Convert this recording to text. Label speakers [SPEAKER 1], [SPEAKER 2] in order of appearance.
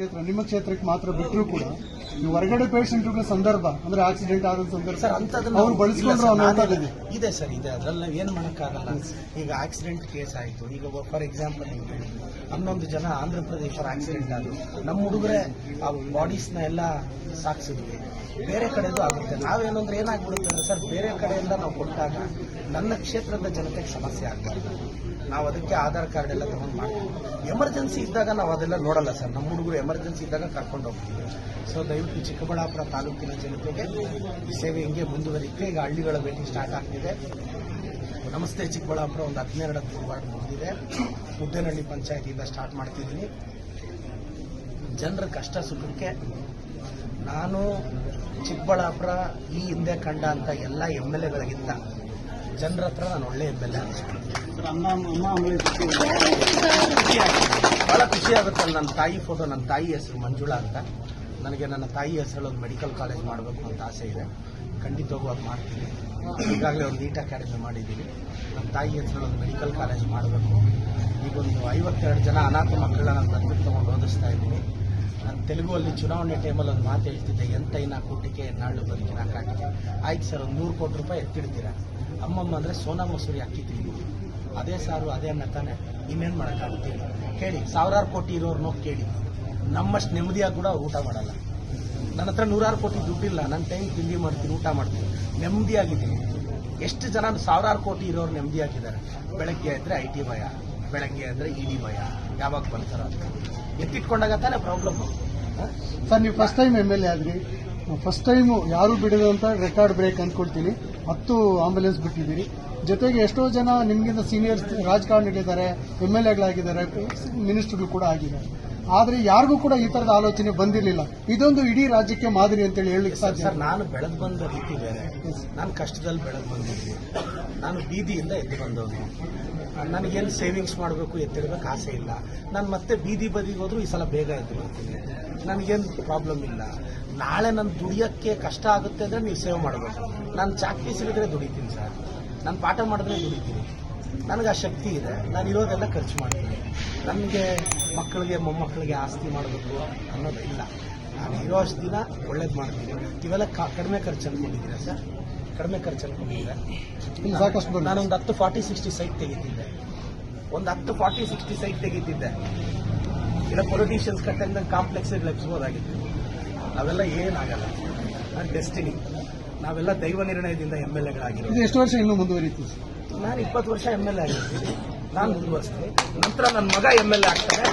[SPEAKER 1] ಕ್ಷೇತ್ರ ನಿಮ್ಮ ಕ್ಷೇತ್ರಕ್ಕೆ ಮಾತ್ರ ಬಿಟ್ಟರು ಕೂಡ ನೀವು ಹೊರಗಡೆ ಪೇಷಂಟ್ಗಳ ಸಂದರ್ಭ ಅಂದ್ರೆ ಆಕ್ಸಿಡೆಂಟ್ ಆದ ಸಂದರ್ಭ
[SPEAKER 2] ಸರ್ ಅಂತದನ್ನ
[SPEAKER 1] ಅವ್ರು ಬಳಸ್ಕೊಂಡ್ರು
[SPEAKER 2] ಇದೆ ಸರ್ ಇದೆ. ಅದ್ರಲ್ಲಿ ನಾವು ಏನು ಮಾಡೋಕ್ಕಾಗಲ್ಲ. ಈಗ ಆಕ್ಸಿಡೆಂಟ್ ಕೇಸ್ ಆಯಿತು. ಈಗ ಫಾರ್ ಎಕ್ಸಾಂಪಲ್ ಹೇಳಿ. ಹನ್ನೊಂದು ಜನ ಆಂಧ್ರ ಪ್ರದೇಶ ಆಕ್ಸಿಡೆಂಟ್ ಆದ್ರು. ನಮ್ಮ ಹುಡುಗರೇ ಆ ಬಾಡೀಸ್ನ ಎಲ್ಲ ಸಾಕ್ಸಿದ್ವಿ. ಬೇರೆ ಕಡೆದು ಆಗುತ್ತೆ. ನಾವೇನಂದ್ರೆ ಏನಾಗ್ಬಿಡುತ್ತೆ ಅಂದ್ರೆ ಸರ್ ಬೇರೆ ಕಡೆಯಿಂದ ನಾವು ಕೊಟ್ಟಾಗ ನನ್ನ ಕ್ಷೇತ್ರದ ಜನತೆಗೆ ಸಮಸ್ಯೆ ಆಗ್ಬಾರ್ದು ನಾವು ಅದಕ್ಕೆ ಆಧಾರ್ ಕಾರ್ಡ್ ಎಲ್ಲ ತಗೊಂಡು ಮಾಡ್ತೀವಿ. ಎಮರ್ಜೆನ್ಸಿ ಇದ್ದಾಗ ನಾವು ಅದೆಲ್ಲ ನೋಡಲ್ಲ ಸರ್. ನಮ್ಮ ಹುಡುಗರು ಎಮರ್ಜೆನ್ಸಿ ಇದ್ದಾಗ ಕರ್ಕೊಂಡು ಹೋಗ್ತೀವಿ. ಸೊ ದಯವಿಟ್ಟು ಚಿಕ್ಕಬಳ್ಳಾಪುರ ತಾಲೂಕಿನ ಜನತೆಗೆ ಈ ಸೇವೆ ಹಿಂಗೆ ಮುಂದುವರಿಯುತ್ತೆ. ಈಗ ಹಳ್ಳಿಗಳ ಭೇಟಿ ಸ್ಟಾರ್ಟ್ ಆಗ್ತಿದೆ. ನಮಸ್ತೆ ಚಿಕ್ಕಬಳ್ಳಾಪುರ ಒಂದು ಹದಿನೆರಡು ಹತ್ತು ವಾರ್ಡ್ ಮುಗಿದಿದೆ. ಮುದ್ದೇನಹಳ್ಳಿ ಪಂಚಾಯತಿಯಿಂದ ಸ್ಟಾರ್ಟ್ ಮಾಡ್ತಿದ್ದೀನಿ. ಜನರ ಕಷ್ಟ ಸುಖಕ್ಕೆ ನಾನು ಚಿಕ್ಕಬಳ್ಳಾಪುರ ಈ ಹಿಂದೆ ಕಂಡ ಅಂತ ಎಲ್ಲ ಎಂ ಎಲ್ ಎಗಳಿಗಿಂತ ಜನರ ಹತ್ರ ನಾನು ಒಳ್ಳೆ ಎಂ ಎಲ್ ಎ ಬಹಳ ಖುಷಿ ಆಗುತ್ತೆ. ನನ್ನ ತಾಯಿ ಫೋಟೋ ನನ್ನ ತಾಯಿ ಹೆಸರು ಮಂಜುಳಾ ಅಂತ. ನನಗೆ ನನ್ನ ತಾಯಿ ಹೆಸರಲ್ಲಿ ಒಂದು ಮೆಡಿಕಲ್ ಕಾಲೇಜ್ ಮಾಡಬೇಕು ಅಂತ ಆಸೆ ಇದೆ. ಖಂಡಿತವಾಗೂ ಅದು ಮಾಡ್ತೀನಿ. ಈಗಾಗಲೇ ಒಂದು ನೀಟ್ ಅಕಾಡೆಮಿ ಮಾಡಿದ್ದೀನಿ. ನನ್ನ ತಾಯಿ ಹೆಸರಲ್ಲಿ ಒಂದು ಮೆಡಿಕಲ್ ಕಾಲೇಜ್ ಮಾಡಬೇಕು. ಈಗೊಂದು ಐವತ್ತೆರಡು ಜನ ಅನಾಥ ಮಕ್ಕಳನ್ನ ನಾನು ತಂದು ತೊಗೊಂಡು ಓದಿಸ್ತಾ ಇದ್ದೀನಿ. ನಾನು ತೆಲುಗುವಲ್ಲಿ ಚುನಾವಣೆ ಟೈಮಲ್ಲಿ ಒಂದು ಮಾತು ಹೇಳ್ತಿದ್ದೆ ಎಂತೈನಾ ಕೂಟಿಗೆ ನಾಳು ಬದುಕಿನ ಹಾಕಿ ಆಯ್ತು ಸರ್, ಒಂದು ನೂರು ಕೋಟಿ ರೂಪಾಯಿ ಎತ್ತಿಡ್ತೀರಾ? ಅಮ್ಮಮ್ಮ ಅಂದರೆ ಸೋನಾ ಮಸೂರಿ ಅಕ್ಕಿ ತಿಂತೀವಿ ಅದೇ ಸಾರು, ಅದೇ ಅನ್ನ ತಾನೆ. ಇನ್ನೇನು ಮಾಡೋಕ್ಕಾಗುತ್ತೆ ಕೇಳಿ, ಸಾವಿರಾರು ಕೋಟಿ ಇರೋರ್ನೋ ಕೇಳಿ. ನಮ್ಮಷ್ಟು ನೆಮ್ಮದಿಯಾಗಿ ಕೂಡ ಊಟ ಮಾಡಲ್ಲ. ನನ್ನ ಹತ್ರ ನೂರಾರು ಕೋಟಿ ದುಡ್ಡಿಲ್ಲ. ನನ್ನ ಟೈಮ್ ತಿಂಡಿ ಮಾಡ್ತೀನಿ, ಊಟ ಮಾಡ್ತೀನಿ. ನೆಮ್ಮದಿಯಾಗಿದ್ದೀನಿ ಎಷ್ಟು ಜನ ಸಾವಿರಾರು ಕೋಟಿ ಇರೋರು ನೆಮ್ಮದಿಯಾಗಿದ್ದಾರೆ? ಬೆಳಗ್ಗೆ ಆದರೆ ಐ ಟಿ ಭಯ, ಬೆಳಗ್ಗೆ ಆದರೆ ಇ ಡಿ ಭಯ. ಯಾವಾಗ ಬರ್ತಾರೋ ಅಂತ. ಎತ್ತಿಟ್ಕೊಂಡಾಗ ತಾನೇ ಪ್ರಾಬ್ಲಮ್
[SPEAKER 1] ಸರ್, ನೀವು first time M L A ಆದ್ರಿ. ಫಸ್ಟ್ ಟೈಮು ಯಾರು ಬಿಡದಂತ ರೆಕಾರ್ಡ್ ಬ್ರೇಕ್ ಅಂದ್ಕೊಳ್ತೀನಿ ಹತ್ತು ಆಂಬುಲೆನ್ಸ್ ಬಿಟ್ಟಿದ್ದೀರಿ. ಜೊತೆಗೆ ಎಷ್ಟೋ ಜನ ನಿಮಗಿಂತ ಸೀನಿಯರ್ಸ್ ರಾಜಕಾರಣಿಗಳಿದ್ದಾರೆ ಎಂ ಎಲ್ ಎಗಳಾಗಿದ್ದಾರೆ ಮಿನಿಸ್ಟರ್ಗಳು ಕೂಡ ಆಗಿದ್ದಾರೆ. ಆದ್ರೆ ಯಾರಿಗೂ ಕೂಡ ಈ ತರದ ಆಲೋಚನೆ ಬಂದಿರಲಿಲ್ಲ. ಇದೊಂದು ಇಡೀ ರಾಜ್ಯಕ್ಕೆ ಮಾದರಿ ಅಂತೇಳಿ ಹೇಳಿ ಸಾಧ್ಯ
[SPEAKER 2] ಸರ್ ನಾನು ಬೆಳೆದು ಬಂದ ರೀತಿ ಬೇರೆ. ನಾನು ಕಷ್ಟದಲ್ಲಿ ಬೆಳೆದು ಬಂದಿದ್ದೀನಿ ನಾನು ಬೀದಿಯಿಂದ ಎದ್ದು ಬಂದವನು. ನನಗೇನು ಸೇವಿಂಗ್ಸ್ ಮಾಡಬೇಕು ಎತ್ತಿರ್ಬೇಕು ಆಸೆ ಇಲ್ಲ. ನಾನು ಮತ್ತೆ ಬೀದಿ ಬದಿಗೆ ಹೋದ್ರೂ ಈ ಸಲ ಬೇಗ ಎದ್ದು ಬರ್ತೀನಿ. ನನಗೇನು ಪ್ರಾಬ್ಲಮ್ ಇಲ್ಲ. ನಾಳೆ ನನ್ನ ದುಡಿಯೋಕ್ಕೆ ಕಷ್ಟ ಆಗುತ್ತೆ ಅಂದರೆ ನೀವು ಸೇವ್ ಮಾಡಬೇಕು. ನಾನು ಚಾಕ್ರಿ ಸಿಗಿದ್ರೆ ದುಡಿತೀನಿ ಸರ್. ನಾನು ಪಾಠ ಮಾಡಿದ್ರೆ ದುಡಿತೀನಿ. ನನಗೆ ಆ ಶಕ್ತಿ ಇದೆ. ನಾನು ಇರೋದೆಲ್ಲ ಖರ್ಚು ಮಾಡ್ತೀನಿ. ನನಗೆ ಮಕ್ಕಳಿಗೆ ಮೊಮ್ಮಕ್ಕಳಿಗೆ ಆಸ್ತಿ ಮಾಡಬೇಕು ಅನ್ನೋದು ಇಲ್ಲ. ನಾನು ಇರೋ ಅಷ್ಟು ದಿನ ಒಳ್ಳೇದು ಮಾಡ್ತೀನಿ. ಇವೆಲ್ಲ ಕ- ಕಡಿಮೆ ಖರ್ಚು ಅನ್ಕೊಂಡಿದ್ದೀರಾ ಸರ್? ಕಡಿಮೆ ಖರ್ಚು ಅಂದ್ಕೊಂಡಿದ್ದೀರಾ
[SPEAKER 1] ಇನ್ನು ಸಾಕಷ್ಟು.
[SPEAKER 2] ನಾನೊಂದು ಹತ್ತು ಫಾರ್ಟಿ ಸಿಕ್ಸ್ಟಿ ಸೈಟ್ ತೆಗಿತಿದ್ದೆ. ಒಂದು ಹತ್ತು ಫಾರ್ಟಿ ಸಿಕ್ಸ್ಟಿ ಸೈಟ್ ತೆಗಿತಿದ್ದೆ. ಇಲ್ಲ ಪೊಲಿಟಿಷಿಯನ್ಸ್ ಕಟ್ಟಂಗ ಕಾಂಪ್ಲೆಕ್ಸ್ ಲಭಿಸ್ಬೋದಾಗಿತ್ತು ಅವೆಲ್ಲ ಏನಾಗಲ್ಲ. ನಾನು ಡೆಸ್ಟಿನಿ ನಾವೆಲ್ಲ ದೈವ ನಿರ್ಣಯದಿಂದ ಎಂ ಎಲ್ ಎಗಳಾಗಿರೋದು
[SPEAKER 1] ಎಷ್ಟು ವರ್ಷ ಇನ್ನೂ ಮುಂದುವರಿಯುತ್ತೆ ಸರ್?
[SPEAKER 2] ನಾನು ಇಪ್ಪತ್ತು ವರ್ಷ ಎಂ ಎಲ್ ಎ ಆಗಿದ್ದೀನಿ. ನಾನು ಮುಂದುವರಿಸ್ತೀನಿ ನಂತರ ನನ್ನ ಮಗ ಎಂ ಎಲ್ ಎ ಆಗ್ತಾನೆ.